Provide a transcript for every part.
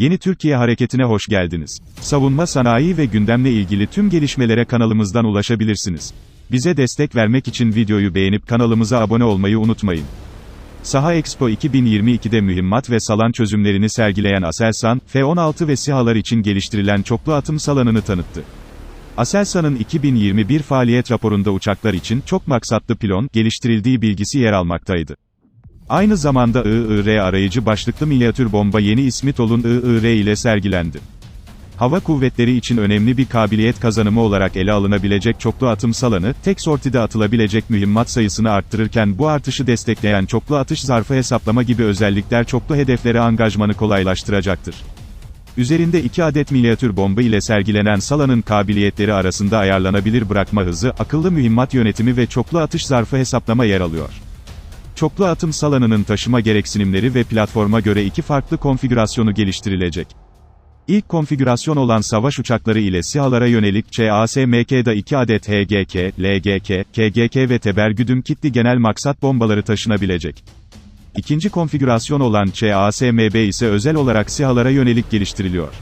Yeni Türkiye Hareketi'ne hoş geldiniz. Savunma sanayi ve gündemle ilgili tüm gelişmelere kanalımızdan ulaşabilirsiniz. Bize destek vermek için videoyu beğenip kanalımıza abone olmayı unutmayın. Saha Expo 2022'de mühimmat ve salan çözümlerini sergileyen Aselsan, F-16 ve SİHA'lar için geliştirilen çoklu atım salanını tanıttı. Aselsan'ın 2021 faaliyet raporunda uçaklar için çok maksatlı pilon geliştirildiği bilgisi yer almaktaydı. Aynı zamanda IIR arayıcı başlıklı minyatür bomba yeni ismi TOL'un IIR ile sergilendi. Hava kuvvetleri için önemli bir kabiliyet kazanımı olarak ele alınabilecek çoklu atım salanı, tek sortide atılabilecek mühimmat sayısını arttırırken bu artışı destekleyen çoklu atış zarfı hesaplama gibi özellikler çoklu hedeflere angajmanı kolaylaştıracaktır. Üzerinde 2 adet minyatür bomba ile sergilenen salanın kabiliyetleri arasında ayarlanabilir bırakma hızı, akıllı mühimmat yönetimi ve çoklu atış zarfı hesaplama yer alıyor. Çoklu atım salanının taşıma gereksinimleri ve platforma göre iki farklı konfigürasyonu geliştirilecek. İlk konfigürasyon olan savaş uçakları ile SİHA'lara yönelik ÇASMK'da 2 adet HGK, LGK, KGK ve tebergüdüm kitli genel maksat bombaları taşınabilecek. İkinci konfigürasyon olan ÇASMB ise özel olarak SİHA'lara yönelik geliştiriliyor.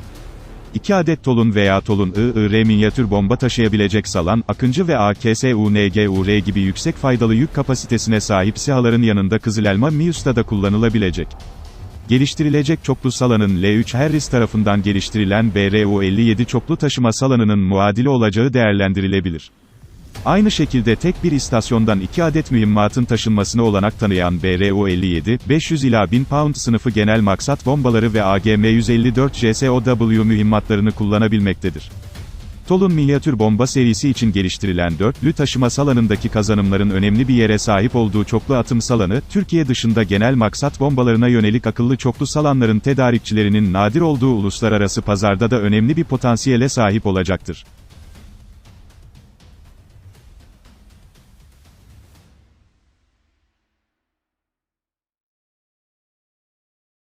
2 adet TOL'un veya TOL'un IIR minyatür bomba taşıyabilecek Salan, Akıncı ve AKS-UNGUR gibi yüksek faydalı yük kapasitesine sahip SİHA'ların yanında Kızılelma MİUS'ta da kullanılabilecek. Geliştirilecek çoklu Salan'ın L3 Harris tarafından geliştirilen BRU-57 çoklu taşıma Salan'ının muadili olacağı değerlendirilebilir. Aynı şekilde tek bir istasyondan 2 adet mühimmatın taşınmasına olanak tanıyan BRU-57, 500 ila 1000 pound sınıfı genel maksat bombaları ve AGM-154 JSOW mühimmatlarını kullanabilmektedir. TOL'un minyatür bomba serisi için geliştirilen dörtlü taşıma salanındaki kazanımların önemli bir yere sahip olduğu çoklu atım salanı, Türkiye dışında genel maksat bombalarına yönelik akıllı çoklu salanların tedarikçilerinin nadir olduğu uluslararası pazarda da önemli bir potansiyele sahip olacaktır.